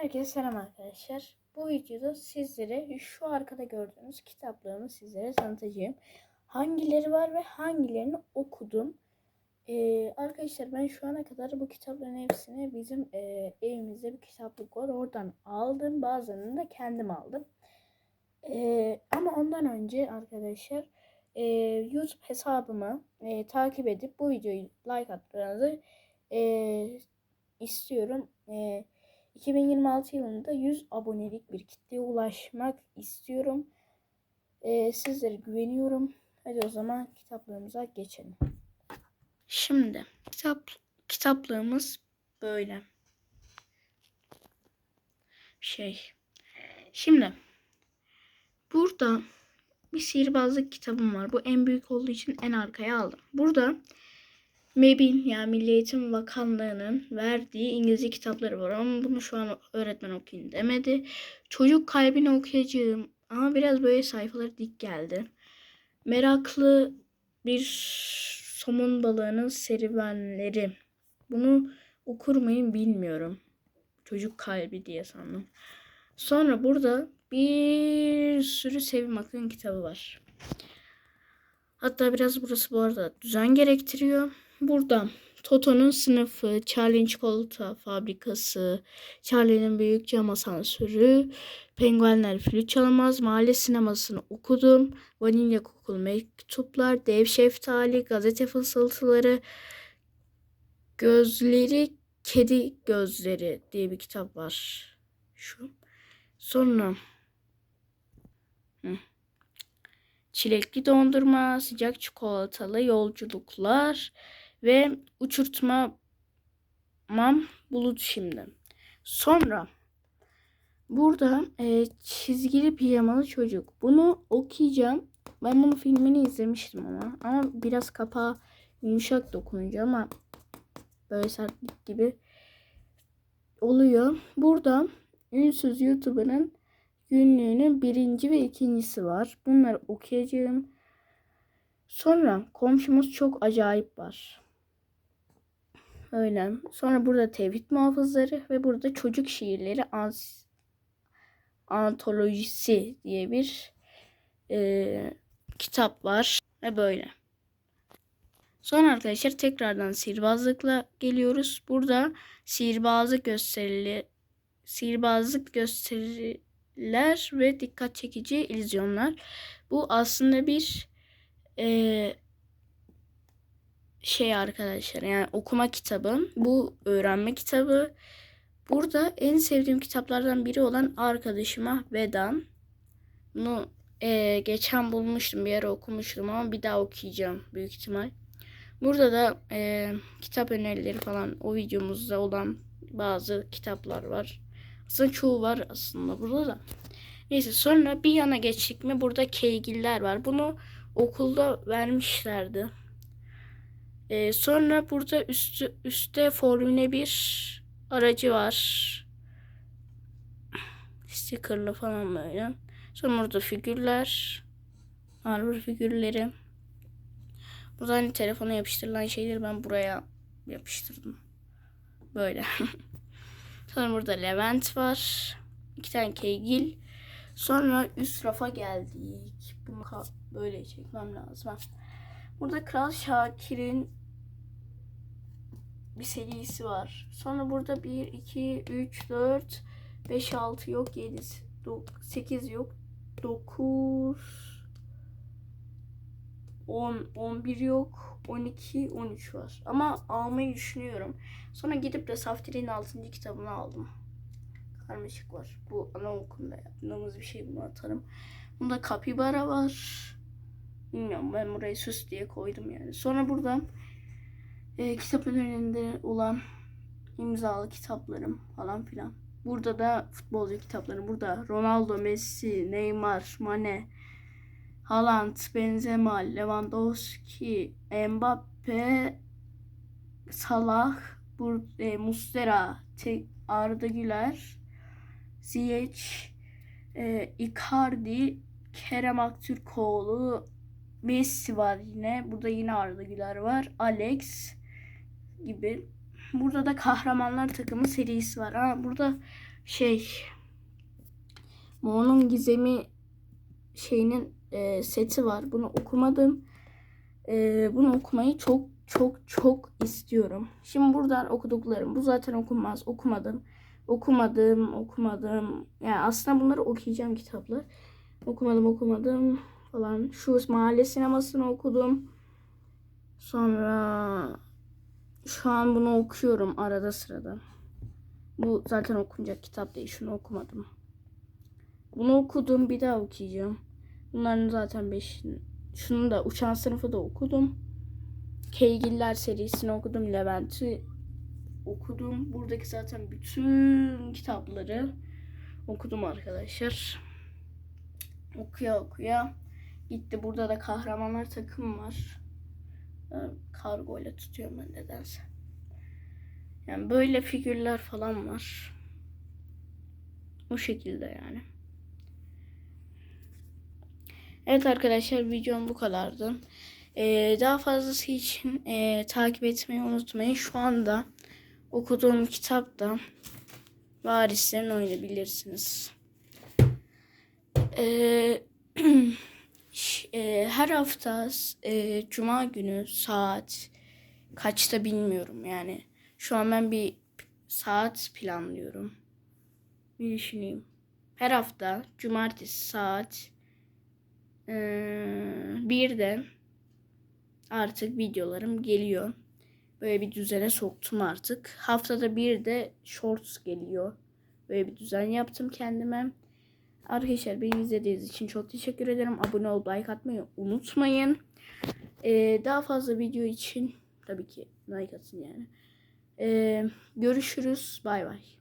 Herkese selam arkadaşlar. Bu videoda sizlere şu arkada gördüğünüz kitaplarımı sizlere tanıtacağım. Hangileri var ve hangilerini okudum. Ee, arkadaşlar ben şu ana kadar bu kitapların hepsini bizim e, evimizde bir kitaplık var. Oradan aldım. Bazılarını da kendim aldım. Ee, ama ondan önce arkadaşlar e, YouTube hesabımı e, takip edip bu videoyu like atmanızı e, istiyorum. E, 2026 yılında 100 abonelik bir kitleye ulaşmak istiyorum. Ee, sizlere güveniyorum. Hadi o zaman kitaplarımıza geçelim. Şimdi kitap kitaplığımız böyle. Şey. Şimdi burada bir sihirbazlık kitabım var. Bu en büyük olduğu için en arkaya aldım. Burada MEB'in yani Milli Eğitim Bakanlığı'nın verdiği İngilizce kitapları var ama bunu şu an öğretmen okuyun demedi. Çocuk kalbini okuyacağım ama biraz böyle sayfaları dik geldi. Meraklı bir somon balığının serüvenleri. Bunu okur muyum bilmiyorum. Çocuk kalbi diye sandım. Sonra burada bir sürü Sevim Akın kitabı var. Hatta biraz burası bu arada düzen gerektiriyor. Burada Toto'nun sınıfı, Charlie'nin çikolata fabrikası, Charlie'nin büyük cam asansörü, Penguenler flüt çalamaz, mahalle sinemasını okudum, vanilya kokulu mektuplar, dev şeftali, gazete fısıltıları, gözleri kedi gözleri diye bir kitap var. Şu. Sonra çilekli dondurma, sıcak çikolatalı yolculuklar, ve uçurtma mam bulut şimdi. Sonra burada e, çizgili pijamalı çocuk. Bunu okuyacağım. Ben bunun filmini izlemiştim ama. Ama biraz kapağı yumuşak dokununca ama böyle sertlik gibi oluyor. Burada ünsüz YouTuber'ın günlüğünün birinci ve ikincisi var. Bunları okuyacağım. Sonra komşumuz çok acayip var. Öyle. Sonra burada tevhid muhafızları ve burada çocuk şiirleri ans antolojisi diye bir e, kitap var ve böyle. Sonra arkadaşlar tekrardan sihirbazlıkla geliyoruz. Burada sihirbazlık gösterili sihirbazlık gösteriler ve dikkat çekici illüzyonlar. Bu aslında bir e, şey arkadaşlar yani okuma kitabı. Bu öğrenme kitabı. Burada en sevdiğim kitaplardan biri olan Arkadaşıma Vedan. Bunu e, geçen bulmuştum bir ara okumuştum ama bir daha okuyacağım büyük ihtimal. Burada da e, kitap önerileri falan o videomuzda olan bazı kitaplar var. Aslında çoğu var aslında burada da. Neyse sonra bir yana geçtik mi burada keygiller var. Bunu okulda vermişlerdi. Ee, sonra burada üstü, üstte Formula 1 aracı var. Stickerlı falan böyle. Sonra burada figürler. Marvel figürleri. Burada hani telefona yapıştırılan şeyleri ben buraya yapıştırdım. Böyle. Sonra burada Levent var. İki tane keygil. Sonra üst rafa geldik. Bunu böyle çekmem lazım. Burada Kral Şakir'in bir serisi var. Sonra burada 1, 2, 3, 4, 5, 6 yok. 7, 8 yok. 9, 10, 11 yok. 12, 13 var. Ama almayı düşünüyorum. Sonra gidip de Saftir'in 6. kitabını aldım. Karmaşık var. Bu anaokulunda yaptığımız bir şey bunu atarım. Bunda kapibara var. Bilmiyorum ben burayı süs diye koydum yani. Sonra burada e, kitap önlerinde olan imzalı kitaplarım falan filan. Burada da futbolcu kitaplarım. Burada Ronaldo, Messi, Neymar, Mane, Haaland, Benzema, Lewandowski, Mbappe, Salah, Bur e, Mustera, Te Arda Güler, Ziyech, e, Icardi, Kerem Aktürkoğlu, Messi var yine. Burada yine Arda Güler var. Alex, gibi. Burada da kahramanlar takımı serisi var. Ama burada şey Mo'nun Gizemi şeyinin e, seti var. Bunu okumadım. E, bunu okumayı çok çok çok istiyorum. Şimdi buradan okuduklarım. Bu zaten okunmaz. Okumadım. Okumadım, okumadım. Yani aslında bunları okuyacağım kitaplar. Okumadım, okumadım falan. Şu mahalle sinemasını okudum. Sonra şu an bunu okuyorum arada sırada. Bu zaten okunacak kitap değil. Şunu okumadım. Bunu okudum. Bir daha okuyacağım. Bunların zaten beş. Şunu da uçan sınıfı da okudum. Keygiller serisini okudum. Levent'i okudum. Buradaki zaten bütün kitapları okudum arkadaşlar. Okuya okuya gitti. Burada da kahramanlar takım var. Kargo ile tutuyorum ben nedense. Yani böyle figürler falan var. Bu şekilde yani. Evet arkadaşlar videom bu kadardı. Ee, daha fazlası için e, takip etmeyi unutmayın. Şu anda okuduğum kitapta Varislerin Oyunu bilirsiniz. E, her hafta e, Cuma günü saat kaçta bilmiyorum yani. Şu an ben bir saat planlıyorum. Bir düşüneyim. Her hafta cumartesi saat ee, bir de artık videolarım geliyor. Böyle bir düzene soktum artık. Haftada bir de shorts geliyor. Böyle bir düzen yaptım kendime. Arkadaşlar beni izlediğiniz için çok teşekkür ederim. Abone olup like atmayı unutmayın. Ee, daha fazla video için tabii ki like atın yani. Ee, görüşürüz. Bay bay.